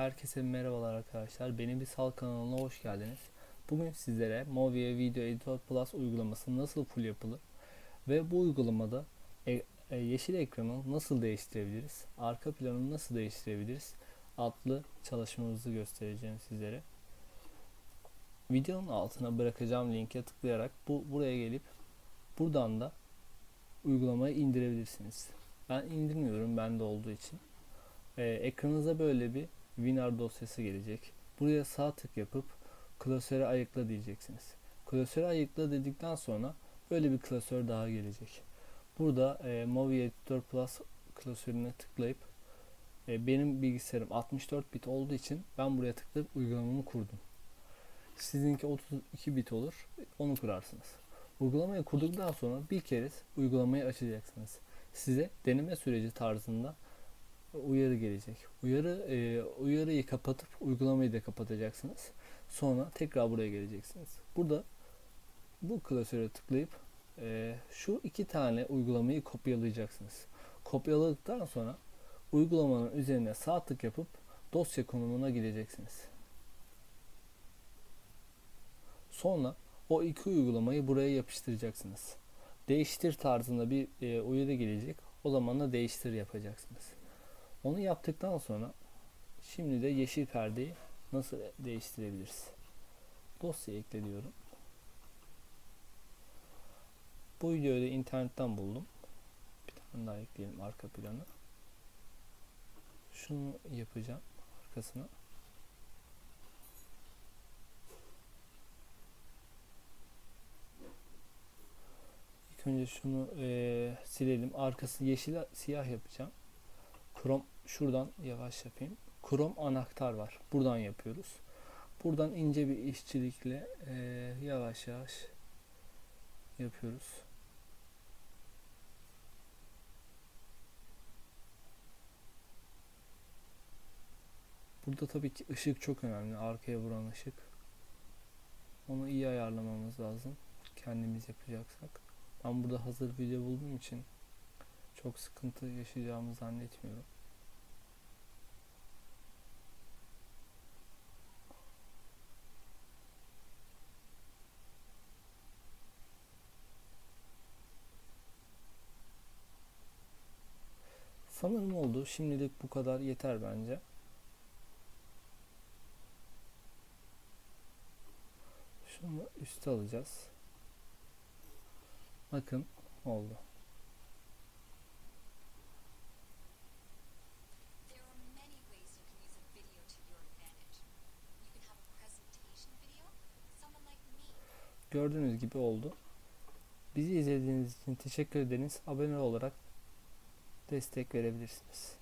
Herkese merhabalar arkadaşlar. Benim bir sal kanalına hoş geldiniz. Bugün sizlere Movie Video Editor Plus uygulaması nasıl full yapılır ve bu uygulamada e- e, yeşil ekranı nasıl değiştirebiliriz, arka planını nasıl değiştirebiliriz adlı çalışmamızı göstereceğim sizlere. Videonun altına bırakacağım linke tıklayarak bu buraya gelip buradan da uygulamayı indirebilirsiniz. Ben indirmiyorum bende olduğu için. Ee, ekranınıza böyle bir WinR dosyası gelecek. Buraya sağ tık yapıp klasörü ayıkla diyeceksiniz. Klasörü ayıkla dedikten sonra böyle bir klasör daha gelecek. Burada e, Movie Editor Plus klasörüne tıklayıp e, benim bilgisayarım 64 bit olduğu için ben buraya tıklayıp uygulamamı kurdum. Sizinki 32 bit olur. Onu kurarsınız. Uygulamayı kurduktan sonra bir kere uygulamayı açacaksınız. Size deneme süreci tarzında uyarı gelecek. Uyarı e, uyarıyı kapatıp uygulamayı da kapatacaksınız. Sonra tekrar buraya geleceksiniz. Burada bu klasöre tıklayıp e, şu iki tane uygulamayı kopyalayacaksınız. Kopyaladıktan sonra uygulamanın üzerine sağ tık yapıp dosya konumuna gideceksiniz. Sonra o iki uygulamayı buraya yapıştıracaksınız. Değiştir tarzında bir e, uyarı gelecek. O zaman da değiştir yapacaksınız. Onu yaptıktan sonra şimdi de yeşil perdeyi nasıl değiştirebiliriz? Dosya ekle diyorum. Bu videoyu da internetten buldum. Bir tane daha ekleyelim arka planı. Şunu yapacağım arkasına. İlk önce şunu eee, silelim. Arkası yeşil siyah yapacağım. Chrome şuradan yavaş yapayım. Chrome anahtar var. Buradan yapıyoruz. Buradan ince bir işçilikle eee, yavaş yavaş yapıyoruz. Burada tabii ki ışık çok önemli. Arkaya vuran ışık. Onu iyi ayarlamamız lazım. Kendimiz yapacaksak. Ben burada hazır video bulduğum için çok sıkıntı yaşayacağımı zannetmiyorum. Sanırım oldu. Şimdilik bu kadar yeter bence. Şunu üste alacağız. Bakın oldu. Gördüğünüz gibi oldu. Bizi izlediğiniz için teşekkür ederiz. Abone olarak destek verebilirsiniz.